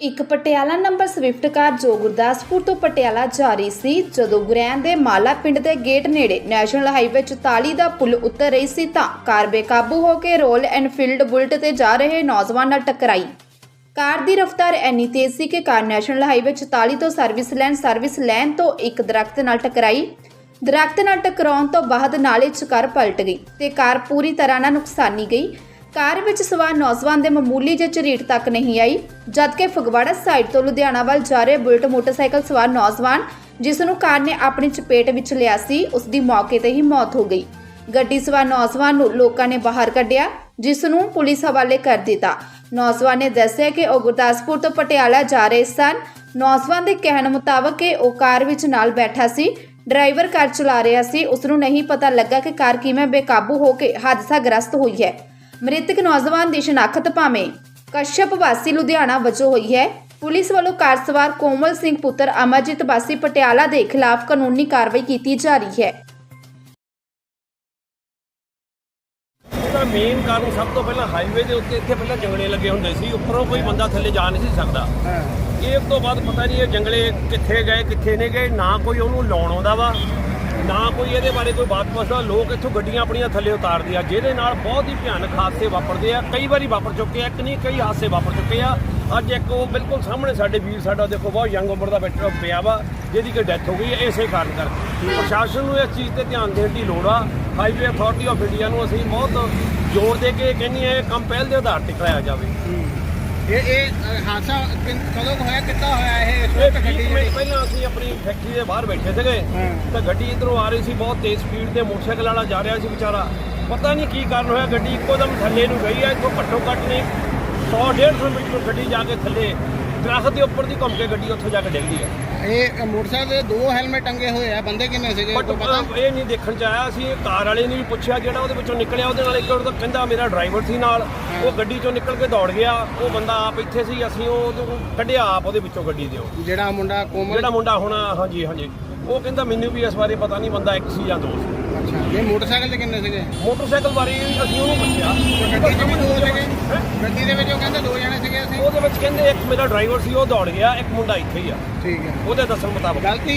ਇੱਕ Patiala number Swift car ਜੋ ਗੁਰਦਾਸਪੁਰ ਤੋਂ ਪਟਿਆਲਾ ਜਾ ਰਹੀ ਸੀ, ਜਦੋਂ ਗੁਰੈਣ ਦੇ ਮਾਲਾ ਪਿੰਡ ਦੇ ਗੇਟ ਨੇੜੇ ਨੈਸ਼ਨਲ ਹਾਈਵੇ 44 ਦਾ ਪੁਲ ਉਤਰ ਰਹੀ ਸੀ ਤਾਂ ਕਾਰ ਬੇਕਾਬੂ ਹੋ ਕੇ ਰੋਲ ਐਨਫੀਲਡ ਬੁਲਟ ਤੇ ਜਾ ਰਹੇ ਨੌਜਵਾਨ ਨਾਲ ਟਕਰਾਈ। ਕਾਰ ਦੀ ਰਫ਼ਤਾਰ ਇੰਨੀ ਤੇਜ਼ ਸੀ ਕਿ ਕਾਰ ਨੈਸ਼ਨਲ ਹਾਈਵੇ 44 ਤੋਂ ਸਰਵਿਸ ਲੈਣ ਸਰਵਿਸ ਲੈਣ ਤੋਂ ਇੱਕ ਦਰਖਤ ਨਾਲ ਟਕਰਾਈ। ਦਰਖਤ ਨਾਲ ਟਕਰਾਉਣ ਤੋਂ ਬਾਅਦ ਨਾਲੇ 'ਚ ਕਾਰ ਪਲਟ ਗਈ ਤੇ ਕਾਰ ਪੂਰੀ ਤਰ੍ਹਾਂ ਨਾਲ ਨੁਕਸਾਨੀ ਗਈ। ਕਾਰ ਵਿੱਚ ਸਵਾਰ ਨੌਜਵਾਨ ਦੇ ਮਾਮੂਲੀ ਜਿਹੇ ਝਰੀਟ ਤੱਕ ਨਹੀਂ ਆਈ ਜਦਕਿ ਫਗਵਾੜਾ ਸਾਈਡ ਤੋਂ ਲੁਧਿਆਣਾ ਵੱਲ ਜਾ ਰਹੇ ਬੁਲਟ ਮੋਟਰਸਾਈਕਲ ਸਵਾਰ ਨੌਜਵਾਨ, ਜਿਸ ਨੂੰ ਕਾਰ ਨੇ ਆਪਣੀ ਚਪੇਟ ਵਿੱਚ ਲਿਆ ਸੀ, ਉਸ ਦੀ ਮੌਕੇ ਤੇ ਹੀ ਮੌਤ ਹੋ ਗਈ। ਗੱਡੀ ਸਵਾਰ ਨੌਜਵਾਨ ਨੂੰ ਲੋਕਾਂ ਨੇ ਬਾਹਰ ਕੱਢਿਆ, ਜਿਸ ਨੂੰ ਪੁਲਿਸ ਹਵਾਲੇ ਕਰ ਦਿੱਤਾ। ਨੌਜਵਾਨ ਨੇ ਦੱਸਿਆ ਕਿ ਉਹ ਗੁਰਦਾਸਪੁਰ ਤੋਂ ਪਟਿਆਲਾ ਜਾ ਰਹੇ ਸਨ। ਨੌਜਵਾਨ ਦੇ ਕਹਿਣ ਮੁਤਾਬਕ ਕਿ ਉਹ ਕਾਰ ਵਿੱਚ ਨਾਲ ਬੈਠਾ ਸੀ, ਡਰਾਈਵਰ ਕਾਰ ਚਲਾ ਰਿਹਾ ਸੀ, ਉਸ ਨੂੰ ਨਹੀਂ ਪਤਾ ਲੱਗਾ ਕਿ ਕਾਰ ਕਿਵੇਂ ਬੇਕਾਬੂ ਹੋ ਕੇ ਹਾਦਸਾ ਗ੍ਰਸਤ ਹੋਈ ਹੈ। ਮ੍ਰਿਤਕ ਨੌਜਵਾਨ ਦੀ ਸ਼ਨਾਖਤ ਭਾਵੇਂ ਕਸ਼ਪ ਵਾਸੀ ਲੁਧਿਆਣਾ ਵਜੋਂ ਹੋਈ ਹੈ। ਪੁਲਿਸ ਵੱਲੋਂ ਕਾਰ ਸਵਾਰ ਕੋਮਲ ਸਿੰਘ ਪੁੱਤਰ ਅਮਰਜੀਤ ਵਾਸੀ ਪਟਿਆਲਾ ਦੇ ਖਿਲਾਫ ਕਾਨੂੰਨੀ ਕਾਰਵਾਈ ਕੀਤੀ ਜਾ ਰਹੀ ਹੈ। ਉਹਦਾ ਮੇਨ ਕਾਰਨ ਸਭ ਤੋਂ ਪਹਿਲਾਂ ਹਾਈਵੇ ਦੇ ਉੱਤੇ ਇੱਥੇ ਪਹਿਲਾਂ ਜੰਗਲੇ ਲੱਗੇ ਹੁੰਦੇ ਸੀ ਉੱਪਰੋਂ ਕੋਈ ਬੰਦਾ ਥੱਲੇ ਜਾ ਨਹੀਂ ਸੀ ਸਕਦਾ। ਇਹ ਤੋਂ ਬਾਅਦ ਪਤਾ ਨਹੀਂ ਇਹ ਜੰਗਲੇ ਕਿੱਥੇ ਗਏ ਕਿੱਥੇ ਨਹੀਂ ਗਏ ਨਾ ਕੋਈ ਉਹਨੂੰ ਲਾਉਣ ਆਉਂਦਾ ਵਾ। ਨਾ ਕੋਈ ਇਹਦੇ ਬਾਰੇ ਕੋਈ ਬਾਤ ਪੁੱਛਦਾ, ਲੋਕ ਇੱਥੋਂ ਗੱਡੀਆਂ ਆਪਣੀਆਂ ਥੱਲੇ ਉਤਾਰਦੇ ਆ, ਜਿਹਦੇ ਨਾਲ ਬਹੁਤ ਹੀ ਭਿਆਨਕ ਹਾਦਸੇ ਵਾਪਰਦੇ ਆ, ਕਈ ਵਾਰੀ ਵਾਪਰ ਚੁੱਕੇ ਆ ਕਿ ਨਹੀਂ, ਕਈ ਹਾਦਸੇ ਵਾਪਰ ਚੁੱਕੇ ਆ। ਅੱਜ ਇੱਕ ਉਹ ਬਿਲਕੁਲ ਸਾਹਮਣੇ ਸਾਡੇ ਵੀਰ, ਸਾਡਾ ਦੇਖੋ ਬਹੁਤ ਯੰਗ ਉਮਰ ਦਾ ਬੈਠਾ ਪਿਆ ਵਾ, ਜਿਹਦੀ ਕਿ ਡੈਥ ਹੋ ਗਈ ਹੈ ਇਸੇ ਕਾਰਨ ਕਰਕੇ। ਪ੍ਰਸ਼ਾਸਨ ਨੂੰ ਇਸ ਚੀਜ਼ ਤੇ ਧਿਆਨ ਦੇਣ ਦੀ ਲੋੜ ਆ ਹਾਈਵੇ ਅਥਾਰਟੀ ਆਫ ਇੰਡੀਆ ਨੂੰ ਅਸੀਂ ਬਹੁਤ ਜ਼ੋਰ ਦੇ ਕੇ ਕਹਿੰਦੇ ਆ, ਇਹ ਕੰਮ ਪਹਿਲ ਦੇ ਆਧਾਰ ਤੇ ਕਰਾਇਆ ਜਾਵੇ। ਇਹ ਇਹ ਹਾਦਸਾ ਕਿਨ- ਕਦੋਂ ਕੁ ਹੋਇਆ ਕਿੱਦਾਂ ਹੋਇਆ ਇਹ? ਇਹ ਸਵਿਫਟ 20 ਗੱਡੀ ਮਿੰਟ ਜਿਹੜੀ ਪਹਿਲਾਂ ਅਸੀਂ ਆਪਣੀ ਫੈਕਟਰੀ ਦੇ ਬਾਹਰ ਬੈਠੇ ਸੀਗੇ। ਹਾਂ। ਤਾਂ ਗੱਡੀ ਇਧਰੋਂ ਆ ਰਹੀ ਸੀ ਬਹੁਤ ਤੇਜ਼ ਸਪੀਡ ਤੇ ਮੋਟਰਸਾਈਕਲ ਵਾਲਾ ਜਾ ਰਿਹਾ ਸੀ ਵਿਚਾਰਾ। ਪਤਾ ਨਹੀਂ ਕੀ ਕਾਰਨ ਹੋਇਆ ਗੱਡੀ ਇੱਕੋਦਮ ਥੱਲੇ ਨੂੰ ਗਈ ਹੈ ਇੱਥੋਂ ਘੱਟੋ ਘੱਟ ਨਹੀਂ 100 150 ਮੀਟਰ ਗੱਡੀ ਜਾ ਕੇ ਥੱਲੇ ਦਰਖਤ ਦੇ ਉੱਪਰ ਦੀ ਘੁੰਮ ਕੇ ਗੱਡੀ ਉੱਥੋਂ ਜਾ ਕੇ ਡਿੱਗਦੀ ਹੈ ਇਹ ਮੋਟਰਸਾਈਕਲ ਦੇ ਦੋ ਹੈਲਮਟ ਟੰਗੇ ਹੋਏ ਆ ਬੰਦੇ ਕਿੰਨੇ ਸੀਗੇ ਬਟ ਕੋਈ ਪਤਾ? ਇਹ ਨਹੀਂ ਦੇਖਣ ਚ ਆਇਆ ਸੀ ਇਹ ਕਾਰ ਵਾਲੇ ਨੇ ਵੀ ਪੁੱਛਿਆ ਜਿਹੜਾ ਉਹਦੇ ਵਿੱਚੋਂ ਨਿਕਲਿਆ ਉਹਦੇ ਨਾਲ ਇੱਕ ਉਹਦਾ ਕਹਿੰਦਾ ਮੇਰਾ ਡਰਾਈਵਰ ਸੀ ਨਾਲ ਉਹ ਗੱਡੀ ਚੋਂ ਨਿਕਲ ਕੇ ਦੌੜ ਗਿਆ ਉਹ ਬੰਦਾ ਆਪ ਇੱਥੇ ਸੀ ਅਸੀਂ ਉਹ ਕੱਢਿਆ ਆਪ ਉਹਦੇ ਵਿੱਚੋਂ ਗੱਡੀ ਦੇ ਉਹ ਜਿਹੜਾ ਮੁੰਡਾ ਕੋਮਲ ਜਿਹੜਾ ਮੁੰਡਾ ਹੁਣ ਹਾਂਜੀ ਹਾਂਜੀ। ਉਹ ਕਹਿੰਦਾ ਮੈਨੂੰ ਵੀ ਇਸ ਬਾਰੇ ਪਤਾ ਨਹੀਂ ਬੰਦਾ ਇੱਕ ਸੀ ਜਾਂ ਦੋ ਸੀ। ਅੱਛਾ ਇਹ ਮੋਟਰਸਾਈਕਲ ਤੇ ਕਿੰਨੇ ਸੀਗੇ? ਮੋਟਰਸਾਈਕਲ ਬਾਰੇ ਅਸੀਂ ਉਹਨੂੰ ਪੁੱਛਿਆ। ਗੱਡੀ 'ਚ ਵੀ ਦੋ ਸੀਗੇ? ਹੈਂ? ਗੱਡੀ ਦੇ ਵਿੱਚ ਉਹ ਕਹਿੰਦੇ ਦੋ ਜਣੇ ਉਹਦੇ ਵਿੱਚ ਕਹਿੰਦੇ ਇੱਕ ਮੇਰਾ ਡਰਾਈਵਰ ਸੀ ਉਹ ਦੌੜ ਗਿਆ ਇੱਕ ਮੁੰਡਾ ਇੱਥੇ ਹੀ ਆ। ਠੀਕ ਹੈ। ਉਹਦੇ ਦੱਸਣ ਮੁਤਾਬਕ। ਗਲਤੀ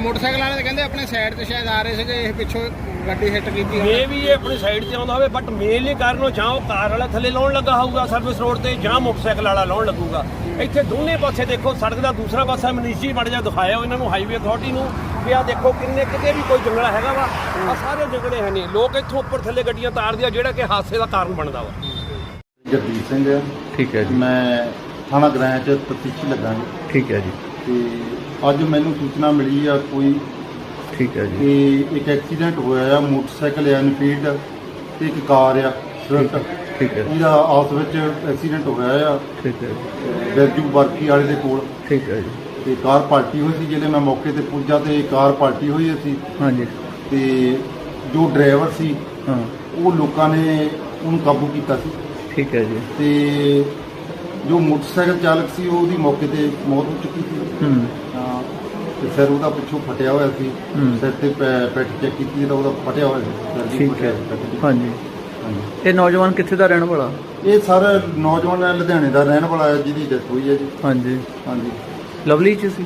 ਮੋਟਰਸਾਈਕਲ ਵਾਲੇ ਤਾਂ ਕਹਿੰਦੇ ਆਪਣੇ ਸਾਈਡ ਤੇ ਸ਼ਾਇਦ ਆ ਰਹੇ ਸੀਗੇ ਇਹ ਪਿੱਛੋਂ ਗੱਡੀ ਹਿੱਟ ਕੀਤੀ ਹੋਣੀ। ਮੇ ਵੀ ਇਹ ਆਪਣੀ ਸਾਈਡ ਤੇ ਆਉਂਦਾ ਹੋਵੇ ਬਟ ਮੇਨਲੀ ਕਾਰਨ ਉਹ ਜਾਂ ਉਹ ਕਾਰ ਵਾਲਾ ਥੱਲੇ ਲਾਉਣ ਲੱਗਾ ਹੋਊਗਾ ਸਰਵਿਸ ਰੋਡ ਤੇ ਜਾਂ ਮੋਟਰਸਾਈਕਲ ਵਾਲਾ ਲਾਉਣ ਲੱਗੂਗਾ। ਇੱਥੇ ਦੋਨੇ ਪਾਸੇ ਦੇਖੋ ਸੜਕ ਦਾ ਦੂਸਰਾ ਪਾਸਾ ਮਨੀਸ਼ੀ ਮੜ ਜਾ ਦਿਖਾਇਆ ਇਹਨਾਂ ਨੂੰ ਹਾਈਵੇ ਅਥਾਰਟੀ ਨੂੰ ਕਿ ਆ ਦੇਖੋ ਕਿੰਨੇ ਕਿਤੇ ਵੀ ਕੋਈ ਜੰਗਲਾ ਹੈਗਾ ਵਾ ਆ ਸਾਰੇ ਜੰਗਲੇ ਹੈ ਨਹੀਂ। ਲੋਕ ਇੱਥੋਂ ਉੱਪਰ ਥੱਲੇ ਗੱਡੀਆਂ ਤਾਰਦੇ ਆ ਜਿਹੜਾ ਕਿ ਹਾਦਸੇ ਦਾ ਕਾਰਨ ਬਣਦਾ ਵਾ। ਜਗਦੀਪ ਸਿੰਘ। ਆ ਠੀਕ ਹੈ ਜੀ। ਮੈਂ ਥਾਣਾ ਗ੍ਰਾਂ ਚ ਤਫਤੀਸ਼ੀ ਲੱਗਾ ਜੀ ਠੀਕ ਹੈ ਜੀ। ਤੇ ਅੱਜ ਮੈਨੂੰ ਸੂਚਨਾ ਮਿਲੀ ਆ ਕੋਈ ਠੀਕ ਹੈ ਜੀ। ਕਿ ਇੱਕ ਐਕਸੀਡੈਂਟ ਹੋਇਆ ਆ ਮੋਟਰਸਾਈਕਲ ਐਨਫੀਲਡ ਤੇ ਇੱਕ ਕਾਰ ਆ ਸਵਿਫਟ ਠੀਕ ਹੈ ਇਹਦਾ ਆਪਸ ਵਿੱਚ ਐਕਸੀਡੈਂਟ ਹੋਇਆ ਆ। ਠੀਕ ਹੈ ਬਿਰਜੂ ਵਰਕੀ ਵਾਲੇ ਦੇ ਕੋਲ। ਠੀਕ ਹੈ ਜੀ। ਤੇ ਕਾਰ ਪਲਟੀ ਹੋਈ ਸੀ ਜਿਹੜੇ ਮੈਂ ਮੌਕੇ ਤੇ ਪੁੱਜਾ ਤੇ ਕਾਰ ਪਲਟੀ ਹੋਈ ਸੀ। ਹਾਂਜੀ। ਤੇ ਜੋ ਡਰਾਈਵਰ ਸੀ ਹਾਂ। ਉਹ ਲੋਕਾਂ ਨੇ ਉਹਨੂੰ ਕਾਬੂ ਕੀਤਾ ਸੀ। ਠੀਕ ਹੈ ਜੀ। ਤੇ ਜੋ ਮੋਟਰਸਾਈਕਲ ਚਾਲਕ ਸੀ ਉਹਦੀ ਮੌਕੇ ਤੇ ਮੌਤ ਹੋ ਚੁੱਕੀ ਸੀ। ਹੂੰ। ਹਾਂ, ਤੇ ਸਿਰ ਉਹਦਾ ਪਿੱਛੋਂ ਫਟਿਆ ਹੋਇਆ ਸੀ। ਹੂੰ। ਸਿਰ ਤੇ ਪੈ- ਪਿੱਠ ਚੈੱਕ ਕੀਤੀ ਤਾਂ ਉਹਦਾ ਫਟਿਆ ਹੋਇਆ ਸੀ। ਸਿਰ ਠੀਕ ਹੈ। ਹਾਂਜੀ। ਹਾਂਜੀ। ਇਹ ਨੌਜਵਾਨ ਕਿੱਥੇ ਦਾ ਰਹਿਣ ਵਾਲਾ? ਇਹ ਸਰ ਨੌਜਵਾਨ ਹੈ, ਲੁਧਿਆਣੇ ਦਾ ਰਹਿਣ ਵਾਲਾ ਹੈ ਜਿਹਦੀ ਡੈਥ ਹੋਈ ਹੈ ਜੀ। ਹਾਂਜੀ। ਹਾਂਜੀ। ਲਵਲੀ ਚ ਸੀ?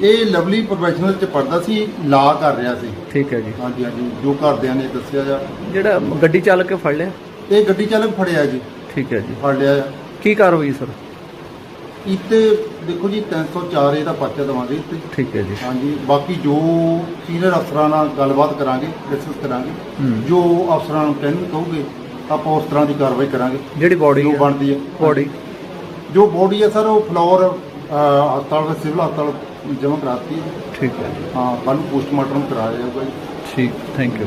ਇਹ ਲਵਲੀ ਪ੍ਰੋਫੈਸ਼ਨਲ ਚ ਪੜਦਾ ਸੀ ਲਾ ਕਰ ਰਿਹਾ ਸੀ। ਠੀਕ ਹੈ ਜੀ। ਹਾਂਜੀ ਹਾਂਜੀ। ਜੋ ਘਰਦਿਆਂ ਨੇ ਦੱਸਿਆ ਜਾ ਜਿਹੜਾ ਗੱਡੀ ਚਾਲਕ ਕੇ ਫੜ ਲਿਆ? ਇਹ ਗੱਡੀ ਚਾਲਕ ਫੜਿਆ ਜੀ। ਠੀਕ ਹੈ ਜੀ। ਫੜ ਲਿਆ ਆ। ਕੀ ਕਾਰਵਾਈ ਸਰ? ਇੱਥੇ ਦੇਖੋ ਜੀ 304 ਇਹਦਾ ਪਰਚਾ ਦੇਵਾਂਗੇ ਇੱਥੇ। ਠੀਕ ਹੈ ਜੀ। ਹਾਂਜੀ ਬਾਕੀ ਜੋ ਸੀਨੀਅਰ ਅਫਸਰਾਂ ਨਾਲ ਗੱਲਬਾਤ ਕਰਾਂਗੇ ਡਿਸਕਸ ਕਰਾਂਗੇ। ਜੋ ਅਫਸਰਾਂ ਨੂੰ ਕਹਿਣ ਕਹੋਗੇ ਆਪਾਂ ਉਸ ਤਰ੍ਹਾਂ ਦੀ ਕਾਰਵਾਈ ਕਰਾਂਗੇ। ਜਿਹੜੀ ਬੋਡੀ ਜੋ ਬਣਦੀ ਹੈ। ਬੋਡੀ ਜੋ ਬੋਡੀ ਹੈ ਸਰ ਉਹ ਫਲੋਰ ਹਸਪਤਾਲ ਵਿੱਚ ਸਿਵਲ ਹਸਪਤਾਲ ਜਮ੍ਹਾਂ ਕਰਾਤੀ ਹੈ। ਠੀਕ ਹੈ ਹਾਂ ਕੱਲ ਨੂੰ ਪੋਸਟਮਾਰਟਮ ਕਰਾਇਆ ਜਾਊਗਾ ਜੀ। ਠੀਕ ਥੈਂਕ ਯੂ